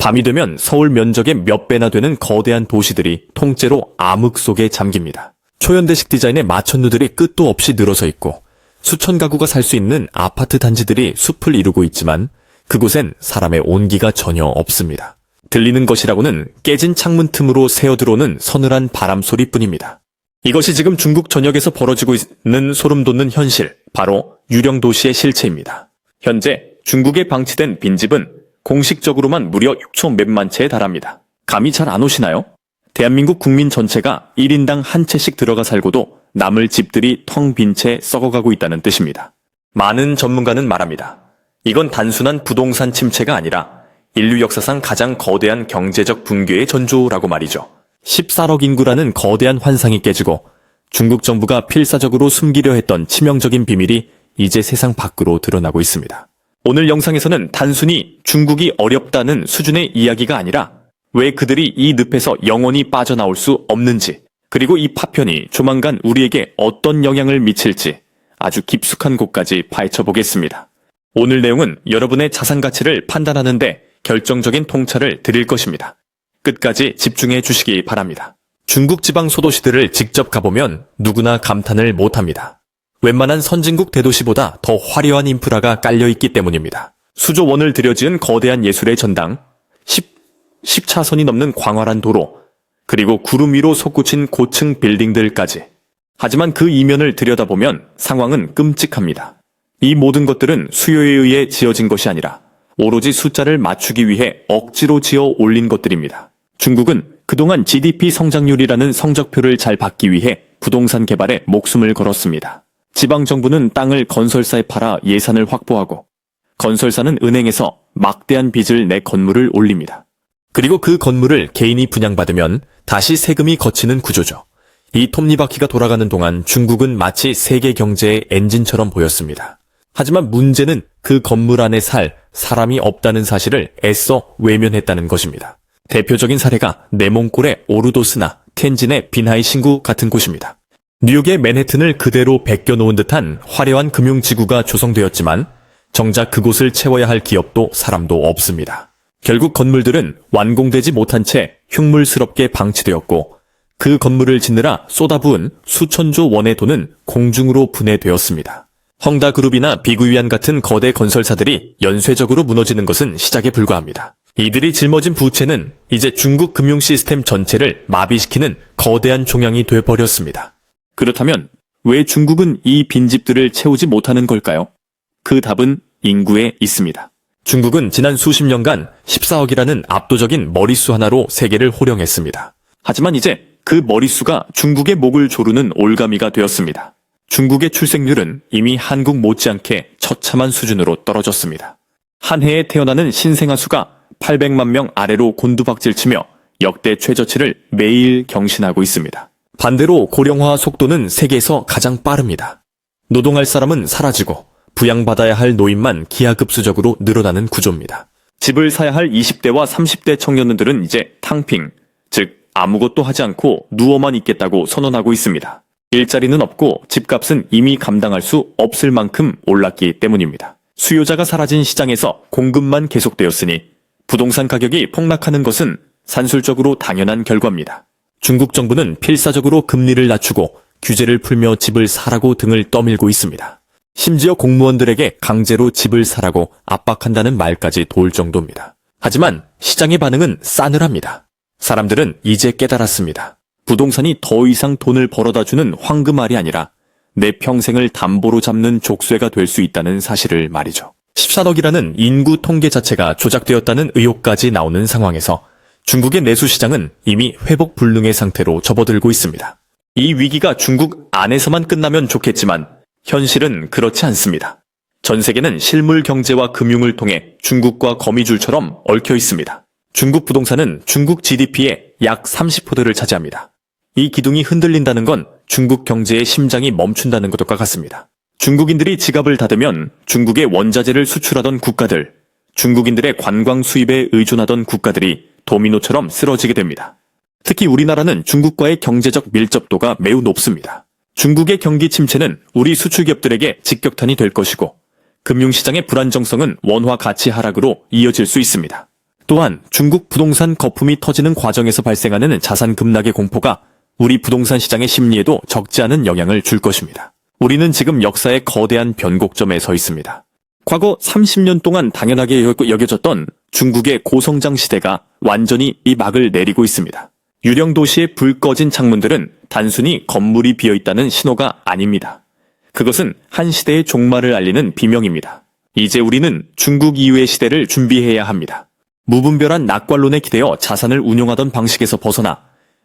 밤이 되면 서울 면적의 몇 배나 되는 거대한 도시들이 통째로 암흑 속에 잠깁니다. 초현대식 디자인의 마천루들이 끝도 없이 늘어서 있고 수천 가구가 살 수 있는 아파트 단지들이 숲을 이루고 있지만 그곳엔 사람의 온기가 전혀 없습니다. 들리는 것이라고는 깨진 창문 틈으로 새어 들어오는 서늘한 바람 소리뿐입니다. 이것이 지금 중국 전역에서 벌어지고 있는 소름 돋는 현실, 바로 유령 도시의 실체입니다. 현재 중국에 방치된 빈집은 공식적으로만 무려 6초 몇만 채에 달합니다. 감이 잘 안 오시나요? 대한민국 국민 전체가 1인당 한 채씩 들어가 살고도 남을 집들이 텅 빈 채 썩어가고 있다는 뜻입니다. 많은 전문가는 말합니다. 이건 단순한 부동산 침체가 아니라 인류 역사상 가장 거대한 경제적 붕괴의 전조라고 말이죠. 14억 인구라는 거대한 환상이 깨지고 중국 정부가 필사적으로 숨기려 했던 치명적인 비밀이 이제 세상 밖으로 드러나고 있습니다. 오늘 영상에서는 단순히 중국이 어렵다는 수준의 이야기가 아니라 왜 그들이 이 늪에서 영원히 빠져나올 수 없는지, 그리고 이 파편이 조만간 우리에게 어떤 영향을 미칠지 아주 깊숙한 곳까지 파헤쳐 보겠습니다. 오늘 내용은 여러분의 자산 가치를 판단하는데 결정적인 통찰을 드릴 것입니다. 끝까지 집중해 주시기 바랍니다. 중국 지방 소도시들을 직접 가보면 누구나 감탄을 못합니다. 웬만한 선진국 대도시보다 더 화려한 인프라가 깔려있기 때문입니다. 수조 원을 들여 지은 거대한 예술의 전당, 10, 10 차선이 넘는 광활한 도로, 그리고 구름 위로 솟구친 고층 빌딩들까지. 하지만 그 이면을 들여다보면 상황은 끔찍합니다. 이 모든 것들은 수요에 의해 지어진 것이 아니라 오로지 숫자를 맞추기 위해 억지로 지어 올린 것들입니다. 중국은 그동안 GDP 성장률이라는 성적표를 잘 받기 위해 부동산 개발에 목숨을 걸었습니다. 지방정부는 땅을 건설사에 팔아 예산을 확보하고 건설사는 은행에서 막대한 빚을 내 건물을 올립니다. 그리고 그 건물을 개인이 분양받으면 다시 세금이 거치는 구조죠. 이 톱니바퀴가 돌아가는 동안 중국은 마치 세계 경제의 엔진처럼 보였습니다. 하지만 문제는 그 건물 안에 살 사람이 없다는 사실을 애써 외면했다는 것입니다. 대표적인 사례가 내몽골의 오르도스나 텐진의 빈하이 신구 같은 곳입니다. 뉴욕의 맨해튼을 그대로 베껴놓은 듯한 화려한 금융지구가 조성되었지만 정작 그곳을 채워야 할 기업도 사람도 없습니다. 결국 건물들은 완공되지 못한 채 흉물스럽게 방치되었고 그 건물을 짓느라 쏟아부은 수천조 원의 돈은 공중으로 분해되었습니다. 헝다그룹이나 비구이안 같은 거대 건설사들이 연쇄적으로 무너지는 것은 시작에 불과합니다. 이들이 짊어진 부채는 이제 중국 금융 시스템 전체를 마비시키는 거대한 종양이 돼버렸습니다. 그렇다면 왜 중국은 이 빈집들을 채우지 못하는 걸까요? 그 답은 인구에 있습니다. 중국은 지난 수십 년간 14억이라는 압도적인 머릿수 하나로 세계를 호령했습니다. 하지만 이제 그 머릿수가 중국의 목을 조르는 올가미가 되었습니다. 중국의 출생률은 이미 한국 못지않게 처참한 수준으로 떨어졌습니다. 한 해에 태어나는 신생아 수가 800만 명 아래로 곤두박질치며 역대 최저치를 매일 경신하고 있습니다. 반대로 고령화 속도는 세계에서 가장 빠릅니다. 노동할 사람은 사라지고 부양받아야 할 노인만 기하급수적으로 늘어나는 구조입니다. 집을 사야 할 20대와 30대 청년들은 이제 탕핑, 즉 아무것도 하지 않고 누워만 있겠다고 선언하고 있습니다. 일자리는 없고 집값은 이미 감당할 수 없을 만큼 올랐기 때문입니다. 수요자가 사라진 시장에서 공급만 계속되었으니 부동산 가격이 폭락하는 것은 산술적으로 당연한 결과입니다. 중국 정부는 필사적으로 금리를 낮추고 규제를 풀며 집을 사라고 등을 떠밀고 있습니다. 심지어 공무원들에게 강제로 집을 사라고 압박한다는 말까지 도울 정도입니다. 하지만 시장의 반응은 싸늘합니다. 사람들은 이제 깨달았습니다. 부동산이 더 이상 돈을 벌어다 주는 황금알이 아니라 내 평생을 담보로 잡는 족쇄가 될 수 있다는 사실을 말이죠. 14억이라는 인구 통계 자체가 조작되었다는 의혹까지 나오는 상황에서 중국의 내수 시장은 이미 회복 불능의 상태로 접어들고 있습니다. 이 위기가 중국 안에서만 끝나면 좋겠지만 현실은 그렇지 않습니다. 전 세계는 실물 경제와 금융을 통해 중국과 거미줄처럼 얽혀 있습니다. 중국 부동산은 중국 GDP의 약 30%를 차지합니다. 이 기둥이 흔들린다는 건 중국 경제의 심장이 멈춘다는 것과 같습니다. 중국인들이 지갑을 닫으면 중국의 원자재를 수출하던 국가들, 중국인들의 관광 수입에 의존하던 국가들이 도미노처럼 쓰러지게 됩니다. 특히 우리나라는 중국과의 경제적 밀접도가 매우 높습니다. 중국의 경기 침체는 우리 수출기업들에게 직격탄이 될 것이고 금융시장의 불안정성은 원화 가치 하락으로 이어질 수 있습니다. 또한 중국 부동산 거품이 터지는 과정에서 발생하는 자산 급락의 공포가 우리 부동산 시장의 심리에도 적지 않은 영향을 줄 것입니다. 우리는 지금 역사의 거대한 변곡점에 서 있습니다. 과거 30년 동안 당연하게 여- 여겨졌던 중국의 고성장 시대가 완전히 이 막을 내리고 있습니다. 유령 도시의 불 꺼진 창문들은 단순히 건물이 비어 있다는 신호가 아닙니다. 그것은 한 시대의 종말을 알리는 비명입니다. 이제 우리는 중국 이후의 시대를 준비해야 합니다. 무분별한 낙관론에 기대어 자산을 운용하던 방식에서 벗어나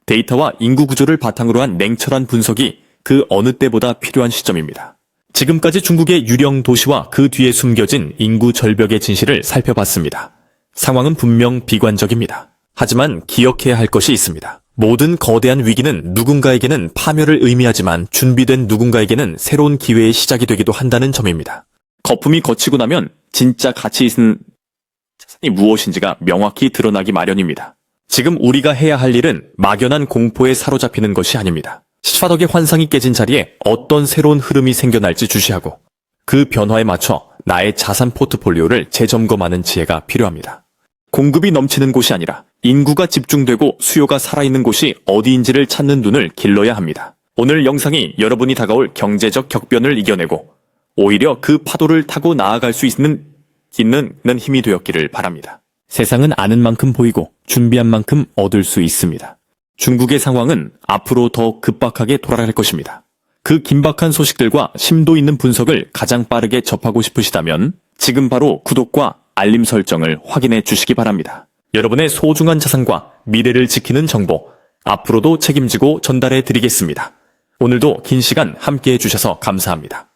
데이터와 인구 구조를 바탕으로 한 냉철한 분석이 그 어느 때보다 필요한 시점입니다. 지금까지 중국의 유령 도시와 그 뒤에 숨겨진 인구 절벽의 진실을 살펴봤습니다. 상황은 분명 비관적입니다. 하지만 기억해야 할 것이 있습니다. 모든 거대한 위기는 누군가에게는 파멸을 의미하지만 준비된 누군가에게는 새로운 기회의 시작이 되기도 한다는 점입니다. 거품이 거치고 나면 진짜 가치 있는 자산이 무엇인지가 명확히 드러나기 마련입니다. 지금 우리가 해야 할 일은 막연한 공포에 사로잡히는 것이 아닙니다. 시화덕의 환상이 깨진 자리에 어떤 새로운 흐름이 생겨날지 주시하고 그 변화에 맞춰 나의 자산 포트폴리오를 재점검하는 지혜가 필요합니다. 공급이 넘치는 곳이 아니라 인구가 집중되고 수요가 살아있는 곳이 어디인지를 찾는 눈을 길러야 합니다. 오늘 영상이 여러분이 다가올 경제적 격변을 이겨내고 오히려 그 파도를 타고 나아갈 수 있는 있는 힘이 되었기를 바랍니다. 세상은 아는 만큼 보이고 준비한 만큼 얻을 수 있습니다. 중국의 상황은 앞으로 더 급박하게 돌아갈 것입니다. 그 긴박한 소식들과 심도 있는 분석을 가장 빠르게 접하고 싶으시다면 지금 바로 구독과 알림 설정을 확인해 주시기 바랍니다. 여러분의 소중한 자산과 미래를 지키는 정보 앞으로도 책임지고 전달해 드리겠습니다. 오늘도 긴 시간 함께 해 주셔서 감사합니다.